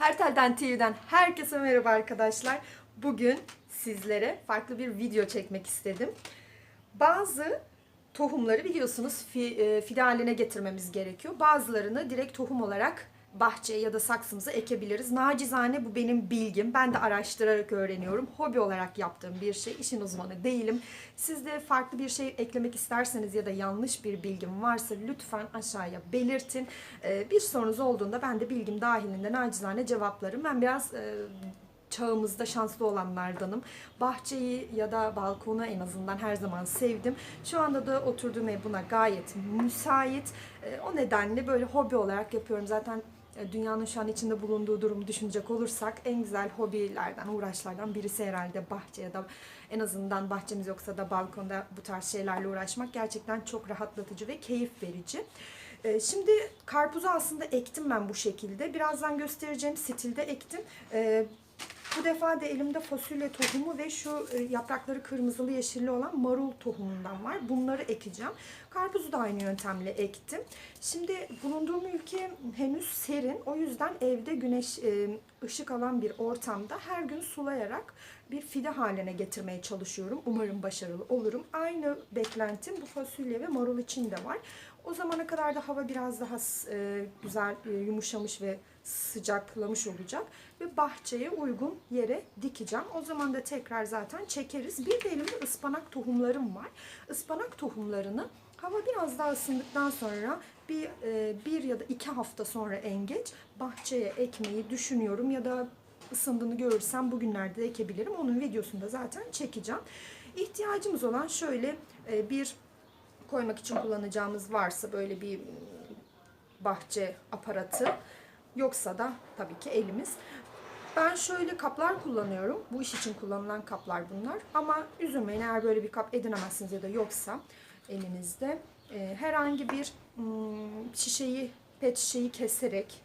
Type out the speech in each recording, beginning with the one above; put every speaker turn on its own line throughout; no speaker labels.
Her Telden TV'den herkese merhaba arkadaşlar. Bugün sizlere farklı bir video çekmek istedim. Bazı tohumları biliyorsunuz e, fide haline getirmemiz gerekiyor. Bazılarını direkt tohum olarak bahçeye ya da saksımıza ekebiliriz. Nacizane bu benim bilgim. Ben de araştırarak öğreniyorum. Hobi olarak yaptığım bir şey. İşin uzmanı değilim. Siz de farklı bir şey eklemek isterseniz ya da yanlış bir bilgim varsa lütfen aşağıya belirtin. Ee, bir sorunuz olduğunda ben de bilgim dahilinde nacizane cevaplarım. Ben biraz e, çağımızda şanslı olanlardanım. Bahçeyi ya da balkonu en azından her zaman sevdim. Şu anda da oturduğum ev buna gayet müsait. Ee, O nedenle böyle hobi olarak yapıyorum. Zaten dünyanın şu an içinde bulunduğu durumu düşünecek olursak en güzel hobilerden, uğraşlardan birisi herhalde bahçe ya da en azından bahçemiz yoksa da balkonda bu tarz şeylerle uğraşmak gerçekten çok rahatlatıcı ve keyif verici. Ee, Şimdi karpuzu aslında ektim ben bu şekilde. Birazdan göstereceğim stilde ektim. Bu defa da elimde fasulye tohumu ve şu e, yaprakları kırmızılı yeşilli olan marul tohumundan var. Bunları ekeceğim. Karpuzu da aynı yöntemle ektim. Şimdi bulunduğum ülke henüz serin. O yüzden evde güneş e, ışık alan bir ortamda her gün sulayarak bir fide haline getirmeye çalışıyorum. Umarım başarılı olurum. Aynı beklentim bu fasulye ve marul için de var. O zamana kadar da hava biraz daha e, güzel e, yumuşamış ve sıcaklamış olacak ve bahçeye uygun yere dikeceğim. O zaman da tekrar zaten çekeriz. Bir de elimde ıspanak tohumlarım var. Ispanak tohumlarını hava biraz daha ısındıktan sonra bir, e, bir ya da iki hafta sonra en geç bahçeye ekmeyi düşünüyorum ya da ısındığını görürsem bugünlerde de ekebilirim. Onun videosunu da zaten çekeceğim. İhtiyacımız olan şöyle e, bir koymak için kullanacağımız varsa böyle bir bahçe aparatı yoksa da tabii ki elimiz. Ben şöyle kaplar kullanıyorum. Bu iş için kullanılan kaplar bunlar. Ama üzülmeyin eğer böyle bir kap edinemezsiniz ya da yoksa elinizde e, herhangi bir hmm, şişeyi, pet şişeyi keserek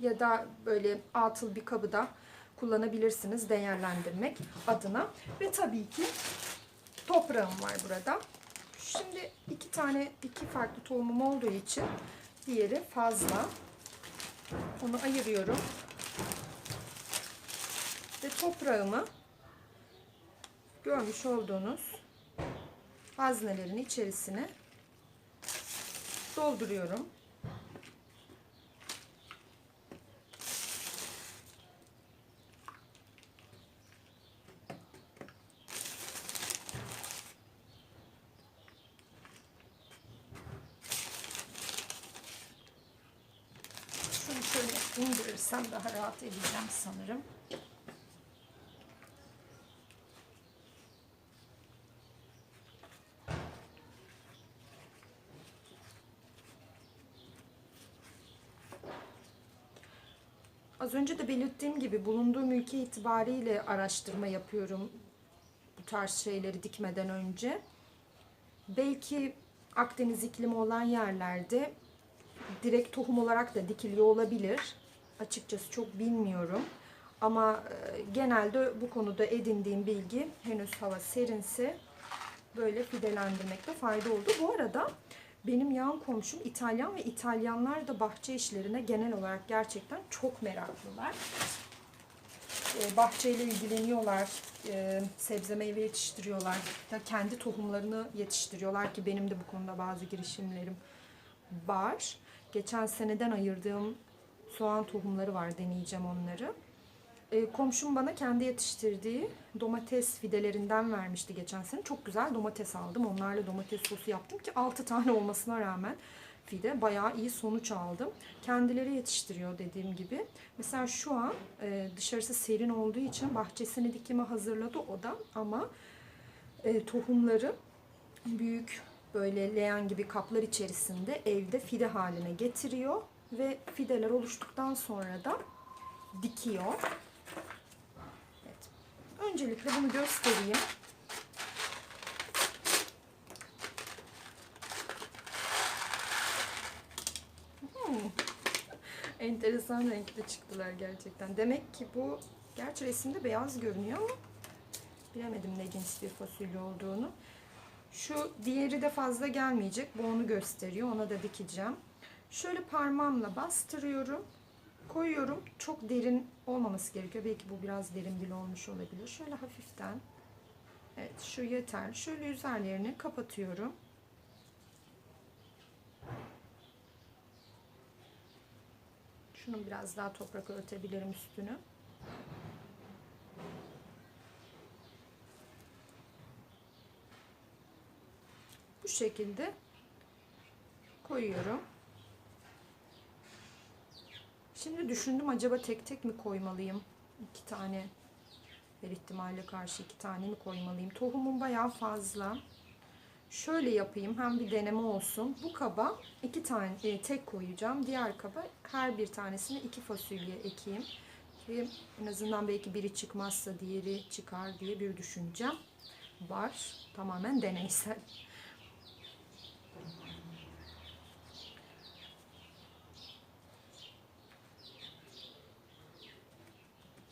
ya da böyle atıl bir kabı da kullanabilirsiniz değerlendirmek adına. Ve tabii ki toprağım var burada. Şimdi iki tane, iki farklı tohumum olduğu için diğeri fazla. Onu ayırıyorum. Ve toprağımı görmüş olduğunuz haznelerin içerisine dolduruyorum. Şunu şöyle indirirsem daha rahat edeceğim sanırım. Az önce de belirttiğim gibi bulunduğum ülke itibariyle araştırma yapıyorum bu tarz şeyleri dikmeden önce. Belki Akdeniz iklimi olan yerlerde direkt tohum olarak da dikiliyor olabilir. Açıkçası çok bilmiyorum. Ama e, genelde bu konuda edindiğim bilgi henüz hava serinse böyle fidelendirmekte fayda oldu. Bu arada benim yan komşum İtalyan ve İtalyanlar da bahçe işlerine genel olarak gerçekten çok meraklılar. E, bahçeyle ilgileniyorlar, e, sebze meyve yetiştiriyorlar, da kendi tohumlarını yetiştiriyorlar ki benim de bu konuda bazı girişimlerim var. Geçen seneden ayırdığım soğan tohumları var, deneyeceğim onları. E, komşum bana kendi yetiştirdiği domates fidelerinden vermişti geçen sene. Çok güzel domates aldım. Onlarla domates sosu yaptım ki 6 tane olmasına rağmen fide bayağı iyi sonuç aldım. Kendileri yetiştiriyor dediğim gibi. Mesela şu an e, dışarısı serin olduğu için bahçesini dikime hazırladı o da ama e, tohumları büyük böyle leğen gibi kaplar içerisinde evde fide haline getiriyor ve fideler oluştuktan sonra da dikiyor. Evet. Öncelikle bunu göstereyim. Hmm. Enteresan renkte çıktılar gerçekten. Demek ki bu gerçi resimde beyaz görünüyor ama bilemedim ne cins bir fasulye olduğunu. Şu diğeri de fazla gelmeyecek. Bu onu gösteriyor. Ona da dikeceğim. Şöyle parmağımla bastırıyorum. koyuyorum. Çok derin olmaması gerekiyor. Belki bu biraz derin bile olmuş olabilir. Şöyle hafiften. Evet şu yeter. Şöyle üzerlerini kapatıyorum. Şunu biraz daha toprak örtebilirim üstünü. Bu şekilde koyuyorum. Şimdi düşündüm acaba tek tek mi koymalıyım? İki tane her ihtimalle karşı iki tane mi koymalıyım? Tohumum bayağı fazla. Şöyle yapayım hem bir deneme olsun. Bu kaba iki tane e, tek koyacağım. Diğer kaba her bir tanesine iki fasulye ekeyim. Ki en azından belki biri çıkmazsa diğeri çıkar diye bir düşüncem var. Tamamen deneysel.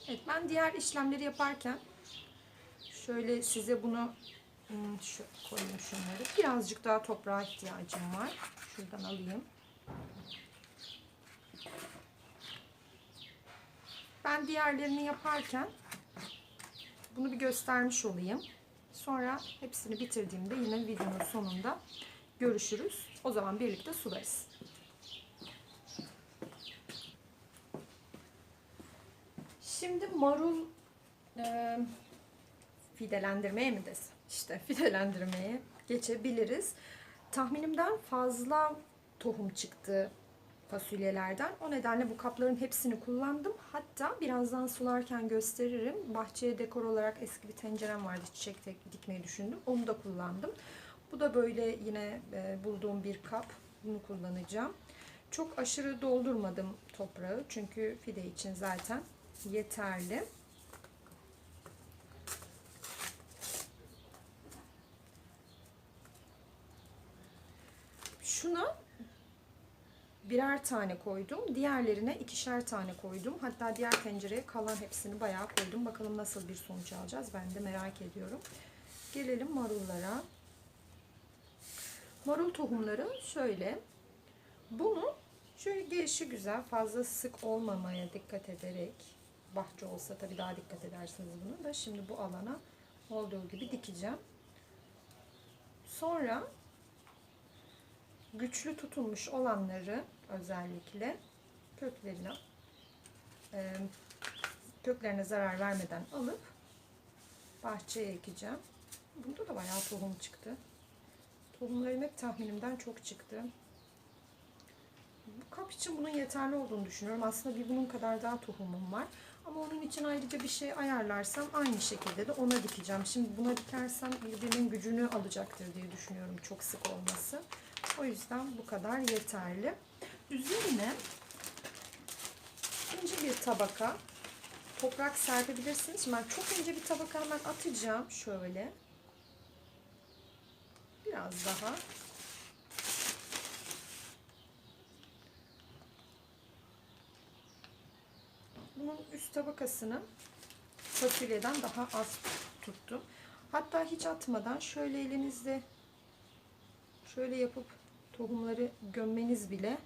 Evet ben diğer işlemleri yaparken şöyle size bunu hmm, şu koyayım şunları. Birazcık daha toprağa ihtiyacım var. Şuradan alayım. Ben diğerlerini yaparken bunu bir göstermiş olayım. Sonra hepsini bitirdiğimde yine videonun sonunda görüşürüz. O zaman birlikte sularız. Şimdi marul e, fidelendirmeye mi desem? İşte fidelendirmeye geçebiliriz. Tahminimden fazla tohum çıktı fasulyelerden. O nedenle bu kapların hepsini kullandım. Hatta birazdan sularken gösteririm. Bahçeye dekor olarak eski bir tencerem vardı. Çiçek dikmeyi düşündüm. Onu da kullandım. Bu da böyle yine e, bulduğum bir kap. Bunu kullanacağım. Çok aşırı doldurmadım toprağı. Çünkü fide için zaten yeterli. Şuna birer tane koydum. Diğerlerine ikişer tane koydum. Hatta diğer tencereye kalan hepsini bayağı koydum. Bakalım nasıl bir sonuç alacağız. Ben de merak ediyorum. Gelelim marullara. Marul tohumları şöyle. Bunu şöyle gelişi güzel fazla sık olmamaya dikkat ederek bahçe olsa tabii daha dikkat edersiniz bunu da şimdi bu alana olduğu gibi dikeceğim. Sonra güçlü tutulmuş olanları özellikle köklerine e, köklerine zarar vermeden alıp bahçeye ekeceğim. Bunda da bayağı tohum çıktı. Tohumlarım hep tahminimden çok çıktı. Bu kap için bunun yeterli olduğunu düşünüyorum. Aslında bir bunun kadar daha tohumum var. Ama onun için ayrıca bir şey ayarlarsam aynı şekilde de ona dikeceğim. Şimdi buna dikersem birbirinin gücünü alacaktır diye düşünüyorum çok sık olması. O yüzden bu kadar yeterli. Üzerine ince bir tabaka toprak serpebilirsiniz. Ben çok ince bir tabaka hemen atacağım. Şöyle. Biraz daha. Bunun üst tabakasını fasulyeden daha az tuttum. Hatta hiç atmadan şöyle elinizde şöyle yapıp tohumları gömmeniz bile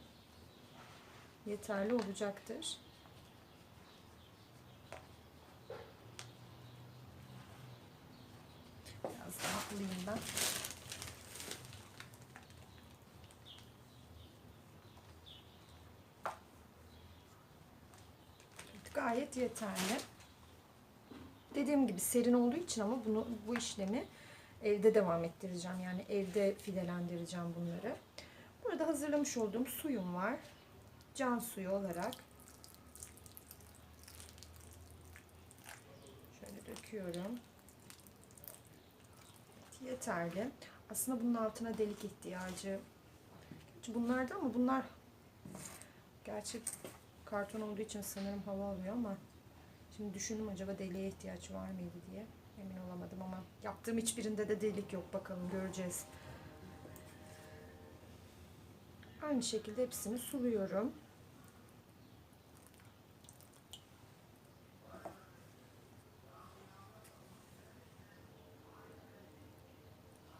yeterli olacaktır. Biraz daha alayım ben. Gayet yeterli. Dediğim gibi serin olduğu için ama bunu bu işlemi evde devam ettireceğim. Yani evde fidelendireceğim bunları. Burada hazırlamış olduğum suyum var. Can suyu olarak. Şöyle döküyorum. Yeterli. Aslında bunun altına delik ihtiyacı. Bunlarda ama bunlar gerçi karton olduğu için sanırım hava alıyor ama şimdi düşündüm acaba deliğe ihtiyaç var mıydı diye emin olamadım ama yaptığım hiçbirinde de delik yok bakalım göreceğiz. Aynı şekilde hepsini suluyorum.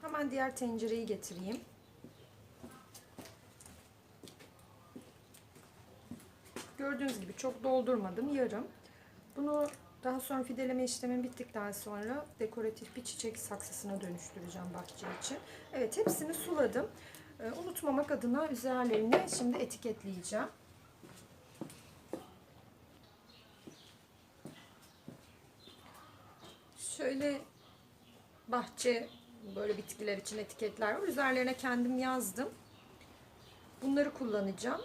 Hemen diğer tencereyi getireyim. Gördüğünüz gibi çok doldurmadım. Yarım. Bunu daha sonra fideleme işlemim bittikten sonra dekoratif bir çiçek saksısına dönüştüreceğim bahçe için. Evet hepsini suladım. Ee, unutmamak adına üzerlerini şimdi etiketleyeceğim. Şöyle bahçe böyle bitkiler için etiketler var. Üzerlerine kendim yazdım. Bunları kullanacağım.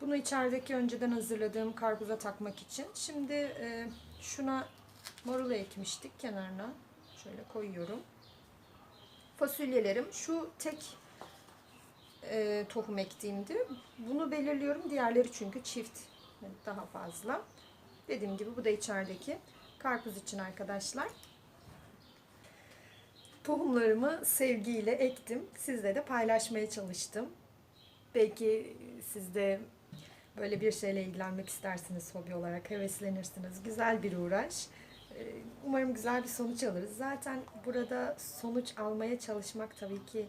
Bunu içerideki önceden hazırladığım karpuza takmak için. Şimdi e, şuna marul ekmiştik kenarına. Şöyle koyuyorum. Fasulyelerim şu tek e, tohum ektiğimdi. Bunu belirliyorum. Diğerleri çünkü çift daha fazla. Dediğim gibi bu da içerideki karpuz için arkadaşlar. Tohumlarımı sevgiyle ektim. Sizle de paylaşmaya çalıştım. Belki siz de böyle bir şeyle ilgilenmek istersiniz hobi olarak, heveslenirsiniz. Güzel bir uğraş. Ee, Umarım güzel bir sonuç alırız. Zaten burada sonuç almaya çalışmak tabii ki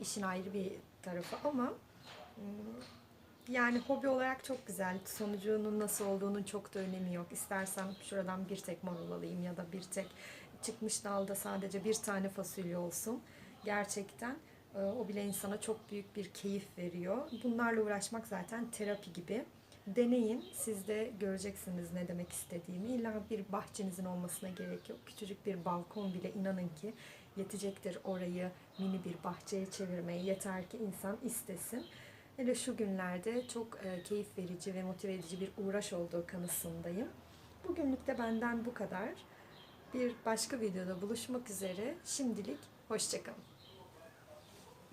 işin ayrı bir tarafı ama ım, yani hobi olarak çok güzel. Sonucunun nasıl olduğunun çok da önemi yok. İstersem şuradan bir tek marul alayım ya da bir tek çıkmış dalda sadece bir tane fasulye olsun. Gerçekten o bile insana çok büyük bir keyif veriyor. Bunlarla uğraşmak zaten terapi gibi. Deneyin, siz de göreceksiniz ne demek istediğimi. İlla bir bahçenizin olmasına gerek yok. Küçücük bir balkon bile inanın ki yetecektir orayı mini bir bahçeye çevirmeye. Yeter ki insan istesin. Hele şu günlerde çok e, keyif verici ve motive edici bir uğraş olduğu kanısındayım. Bugünlük de benden bu kadar. Bir başka videoda buluşmak üzere. Şimdilik hoşçakalın.